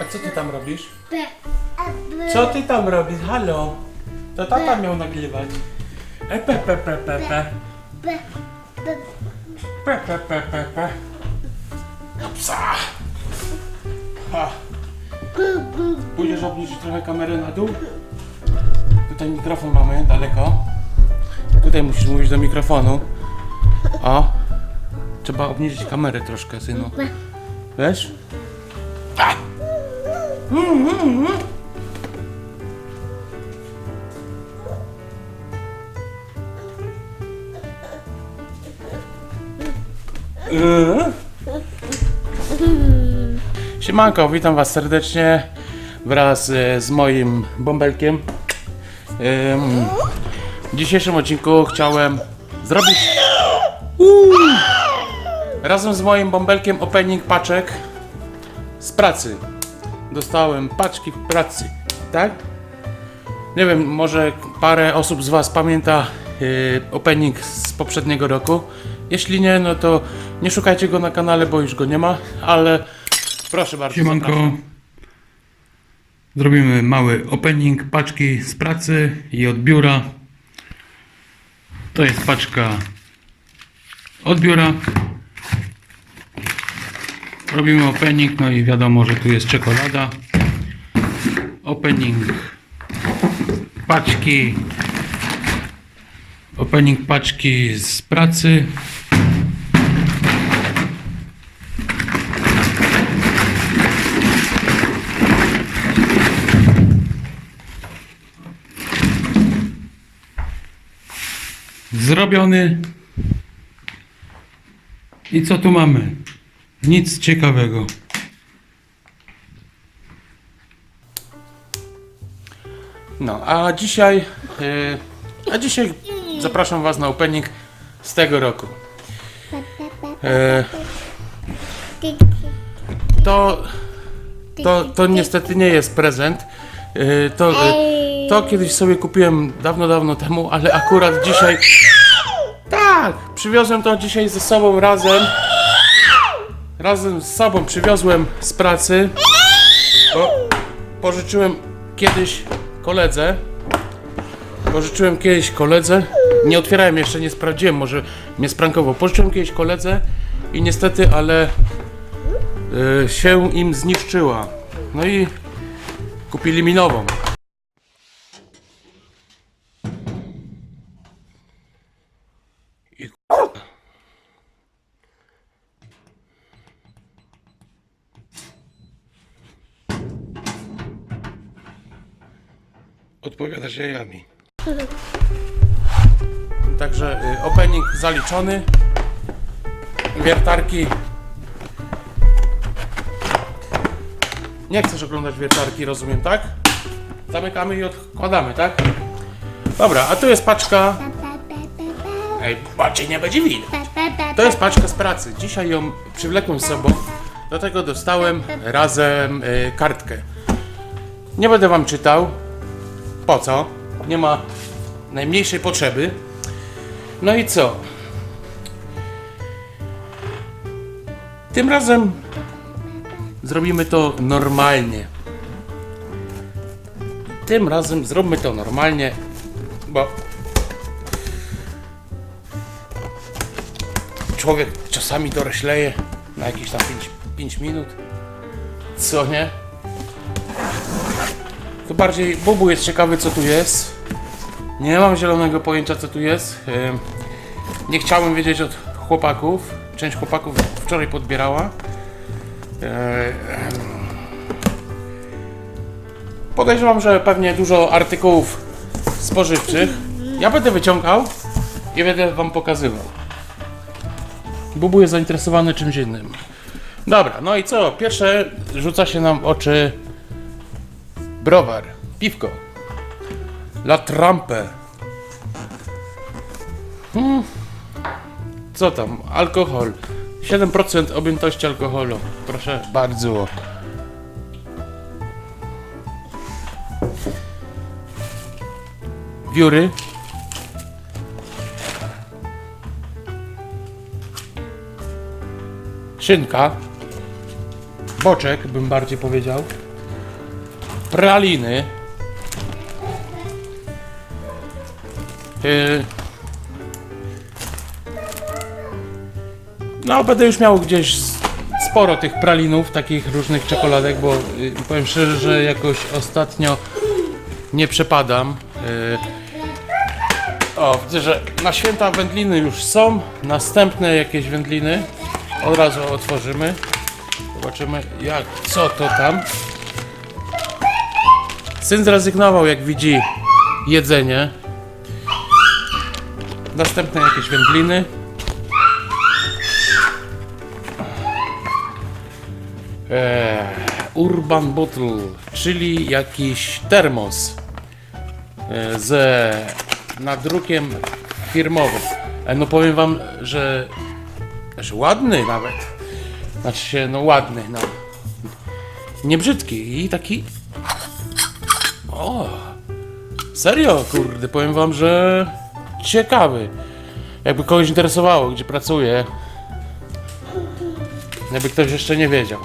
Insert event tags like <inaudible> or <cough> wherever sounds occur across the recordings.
A co ty tam robisz? B, a, B, Co ty tam robisz? Halo? To tata miał nagrywać. E, pe, pe, pe, pe, pe. B, B, Pe, pe, pe, pe, pe. Psa. Ha. Pójdziesz obniżyć trochę kamerę na dół? Tutaj mikrofon mamy daleko. Tutaj musisz mówić do mikrofonu. O. Trzeba obniżyć kamerę troszkę, synu. Wiesz? Siemanko, witam was serdecznie wraz e, z moim bąbelkiem. W dzisiejszym odcinku chciałem zrobić razem z moim bąbelkiem opening paczek z pracy. Dostałem paczki w pracy, tak? Nie wiem, może parę osób z was pamięta yy, opening z poprzedniego roku. Jeśli nie, no to nie szukajcie go na kanale, bo już go nie ma, ale proszę bardzo. Siemanko. zapraszam. Zrobimy mały opening paczki z pracy i od biura. To jest paczka od biura. Robimy opening, no i wiadomo, że tu jest czekolada. Opening paczki. Opening paczki z pracy. Zrobiony. I co tu mamy? Nic ciekawego. No, a dzisiaj, yy, a dzisiaj zapraszam Was na opening z tego roku. Yy, to, to, to niestety nie jest prezent. Yy, to, yy, to kiedyś sobie kupiłem dawno, dawno temu, ale akurat dzisiaj. Tak, przywiozłem to dzisiaj ze sobą razem. Razem z sobą przywiozłem z pracy. Bo pożyczyłem kiedyś koledze. Pożyczyłem kiedyś koledze. Nie otwierałem jeszcze, nie sprawdziłem, może mnie sprankował. Pożyczyłem kiedyś koledze i niestety, ale y, się im zniszczyła. No i kupili mi nową. Odpowiadasz jajami. Także y, opening zaliczony. Wiertarki. Nie chcesz oglądać wiertarki, rozumiem, tak? Zamykamy i odkładamy, tak? Dobra, a tu jest paczka. Ej, bardziej nie będzie win. To jest paczka z pracy. Dzisiaj ją przywlekłem z sobą. Do tego dostałem razem y, kartkę. Nie będę wam czytał. Po co? Nie ma najmniejszej potrzeby. No i co? Tym razem zrobimy to normalnie. Tym razem zróbmy to normalnie, bo człowiek czasami dorośleje na jakieś tam 5, 5 minut. Co nie? To bardziej Bubu jest ciekawy co tu jest. Nie mam zielonego pojęcia co tu jest. Nie chciałem wiedzieć od chłopaków. Część chłopaków wczoraj podbierała. Podejrzewam, że pewnie dużo artykułów spożywczych. Ja będę wyciągał i będę wam pokazywał. Bubu jest zainteresowany czymś innym. Dobra, no i co? Pierwsze rzuca się nam w oczy browar, piwko. La Trampe. Hmm. Co tam? Alkohol. 7% objętości alkoholu. Proszę bardzo. Wióry. Szynka. Boczek, bym bardziej powiedział. Praliny. Yy, No, będę już miał gdzieś sporo tych pralinów, takich różnych czekoladek, bo y, powiem szczerze, że jakoś ostatnio nie przepadam. Y, o, widzę, że na święta wędliny już są. Następne jakieś wędliny od razu otworzymy. Zobaczymy, jak, co to tam. Syn zrezygnował, jak widzi, jedzenie. Następne jakieś wędliny. Eee, Urban Bottle, czyli jakiś termos e, z nadrukiem firmowym. E, no powiem wam, że, że ładny nawet. Znaczy no ładny, no. Nie brzydki i taki... O! Serio, kurde, powiem wam, że ciekawy. Jakby kogoś interesowało, gdzie pracuję. Jakby ktoś jeszcze nie wiedział.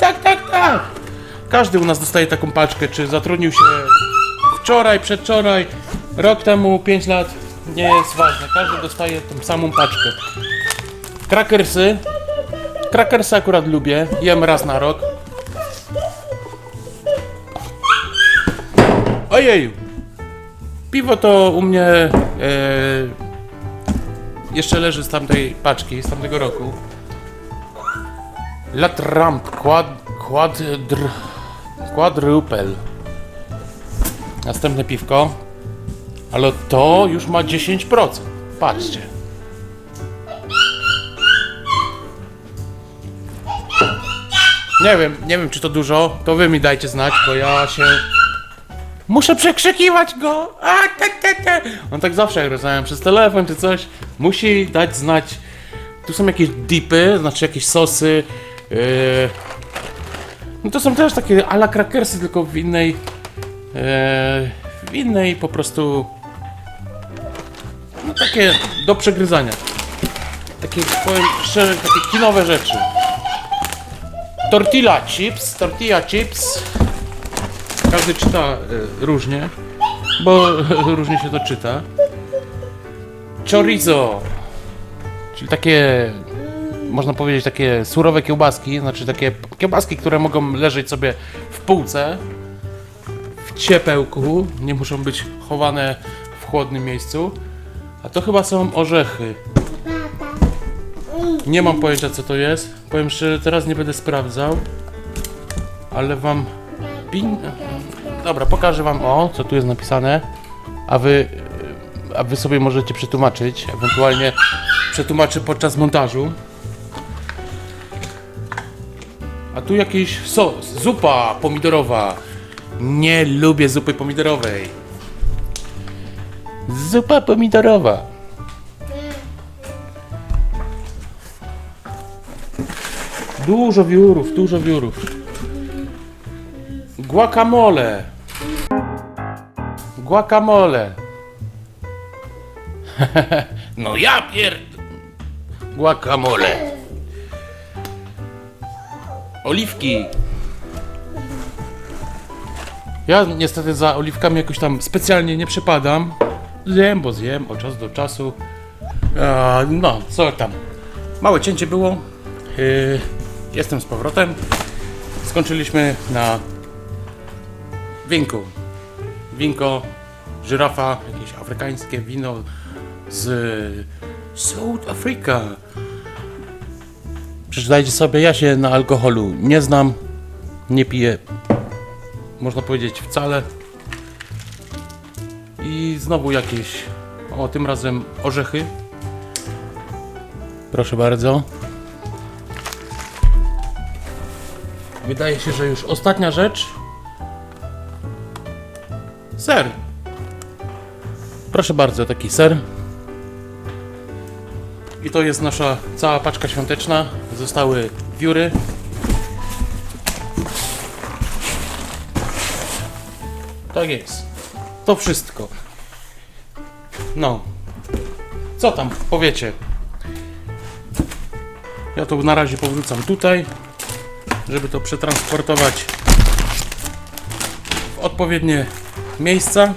Tak, tak, tak. Każdy u nas dostaje taką paczkę, czy zatrudnił się wczoraj, przedwczoraj, rok temu, 5 lat. Nie jest ważne. Każdy dostaje tą samą paczkę. Krakersy. Krakersy akurat lubię. Jem raz na rok. Ojeju. Piwo to u mnie e, jeszcze leży z tamtej paczki, z tamtego roku. Latramp quad, quadr, quadrupel. Następne piwko. Ale to już ma 10%. Patrzcie. Nie wiem, nie wiem czy to dużo, to wy mi dajcie znać, bo ja się... Muszę przekrzykiwać go! A, te, te, te. On tak zawsze jak rozmawiam przez telefon czy coś, musi dać znać. Tu są jakieś dipy, znaczy jakieś sosy. Yy... No to są też takie ala krakersy, tylko w innej... Yy... W innej po prostu... Takie do przegryzania. Takie, powiem szczerze, takie kinowe rzeczy. Tortilla chips, tortilla chips. Każdy czyta y, różnie, bo <laughs> różnie się to czyta. Chorizo, czyli takie, można powiedzieć, takie surowe kiełbaski, znaczy takie kiełbaski, które mogą leżeć sobie w półce, w ciepełku, nie muszą być chowane w chłodnym miejscu. A to chyba są orzechy. Nie mam pojęcia co to jest. Powiem szczerze, teraz nie będę sprawdzał. Ale wam. Pin... Dobra, pokażę wam o, co tu jest napisane. A wy. A wy sobie możecie przetłumaczyć. Ewentualnie przetłumaczę podczas montażu. A tu jakiś sos. Zupa pomidorowa. Nie lubię zupy pomidorowej. Zupa pomidorowa. Dużo wiórów, dużo wiórów. Guacamole. Guacamole. <laughs> no ja pierd... Guacamole. Oliwki. Ja niestety za oliwkami jakoś tam specjalnie nie przypadam. Zjem, bo zjem od czasu do czasu. A, no, co tam. Małe cięcie było. Yy, jestem z powrotem. Skończyliśmy na winku. Winko, żyrafa, jakieś afrykańskie wino z South Africa. Przeczytajcie sobie, ja się na alkoholu nie znam, nie piję, można powiedzieć wcale. Znowu jakieś, o tym razem orzechy. Proszę bardzo. Wydaje się, że już ostatnia rzecz. Ser. Proszę bardzo, taki ser. I to jest nasza cała paczka świąteczna. Zostały wióry. Tak jest. To wszystko. No. Co tam powiecie? Ja to na razie powrócam tutaj, żeby to przetransportować w odpowiednie miejsca.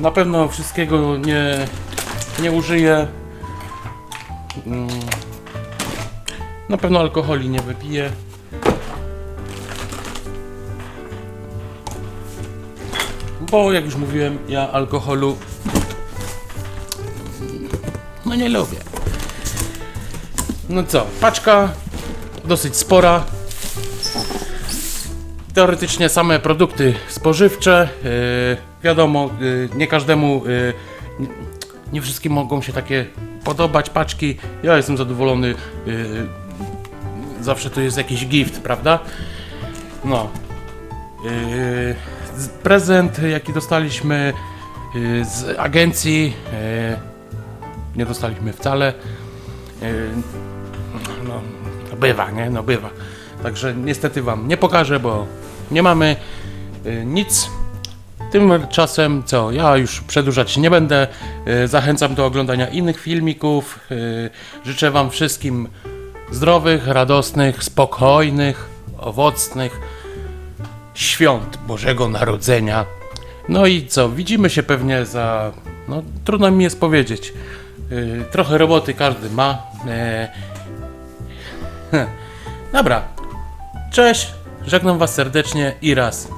Na pewno wszystkiego nie, nie użyję. Mm. Na pewno alkoholi nie wypiję. Bo jak już mówiłem, ja alkoholu no nie lubię. No co, paczka dosyć spora. Teoretycznie same produkty spożywcze. Yy, wiadomo, yy, nie każdemu, yy, nie, wszystkim mogą się takie podobać paczki. Ja jestem zadowolony. Yy, zawsze to jest jakiś gift, prawda? No. Yy, prezent, jaki dostaliśmy yy, z agencji, yy, nie dostaliśmy wcale. Yy, no, bywa, nie? No bywa. Także niestety Wam nie pokażę, bo nie mamy nic. Tymczasem co, ja już przedłużać nie będę. Zachęcam do oglądania innych filmików. Życzę Wam wszystkim zdrowych, radosnych, spokojnych, owocnych świąt Bożego Narodzenia. No i co, widzimy się pewnie za. No, trudno mi jest powiedzieć. Yy, trochę roboty każdy ma. Yy. <laughs> Dobra. Cześć. Żegnam Was serdecznie i raz.